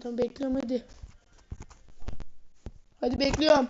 Tamam bekliyorum hadi. Hadi bekliyorum.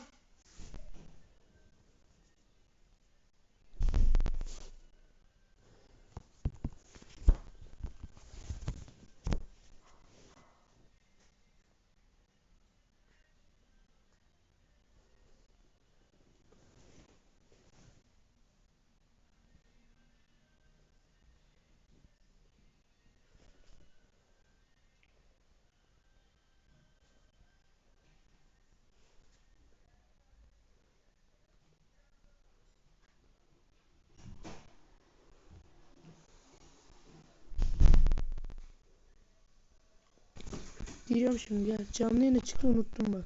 Giriyorum şimdi gel. Canlı yayına çıktı unuttum bak.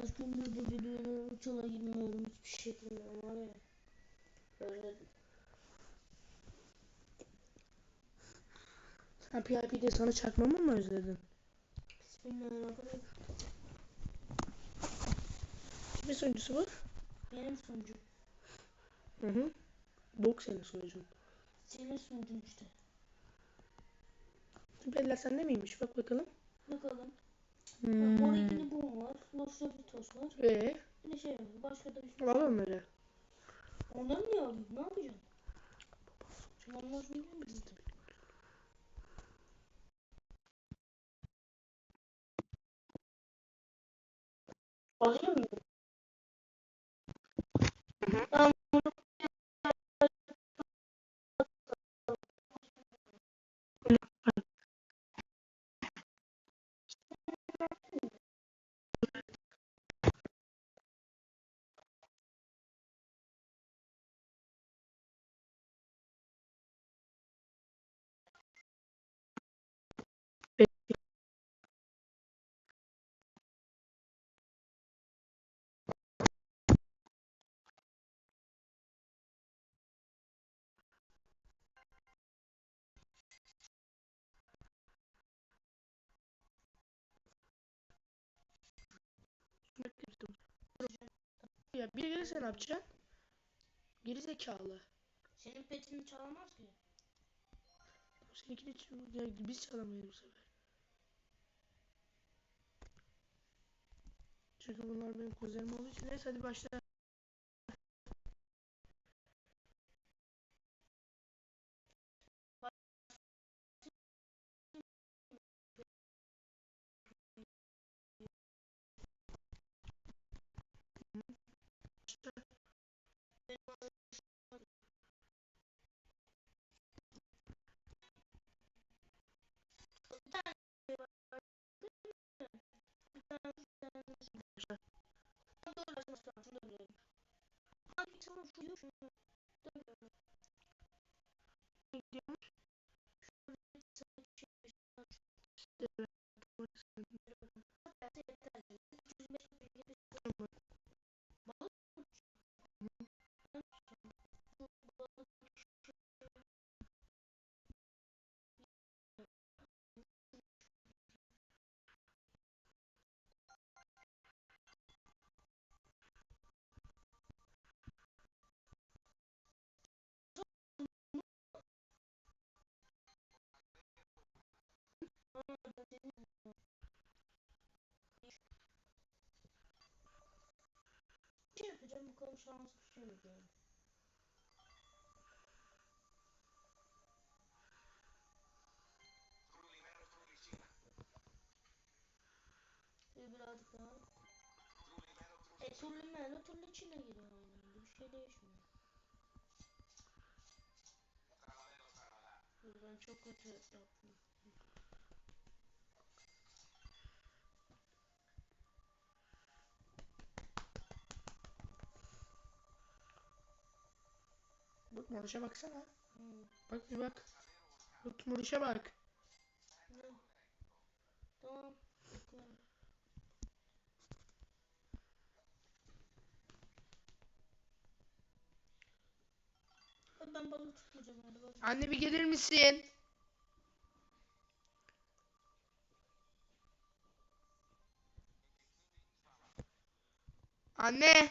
Kaç gündür bu videonun uçuna girmiyorum hiçbir şekilde var ya. Özledim. Sen PIP'de sana çakmamı mı özledin? Bismillahirrahmanirrahim. Kimin sunucusu bu? Benim sunucum. Hı hı. Dok senin sunucun. Senin sunucun işte. Süperler sende miymiş? Bak bakalım. Bakalım. Hmm. Morikini boom var. Los Lobitos var. Ee, Bir de şey var. Başka da bir şey. al onları. Onları niye alayım? Ne yapacağım? Onlar biliyor musun? Ya biri gelirse ne yapacaksın? Geri zekalı. Senin petini çalamaz ki. Seninkini ya biz çalamayız bu sefer. Çünkü bunlar benim kuzenim olduğu için. Neyse hadi başla. 为什么不就 şans. Bir birazcık daha. E turlu melo turlu içine giriyor aynen. Bir şey değişmiyor. Ben çok kötü yaptım. Bak moruşa baksana. Bak bir bak. Bulut bak. Tamam. Ben balık tutmayacağım orada. Anne bir gelir misin? Anne.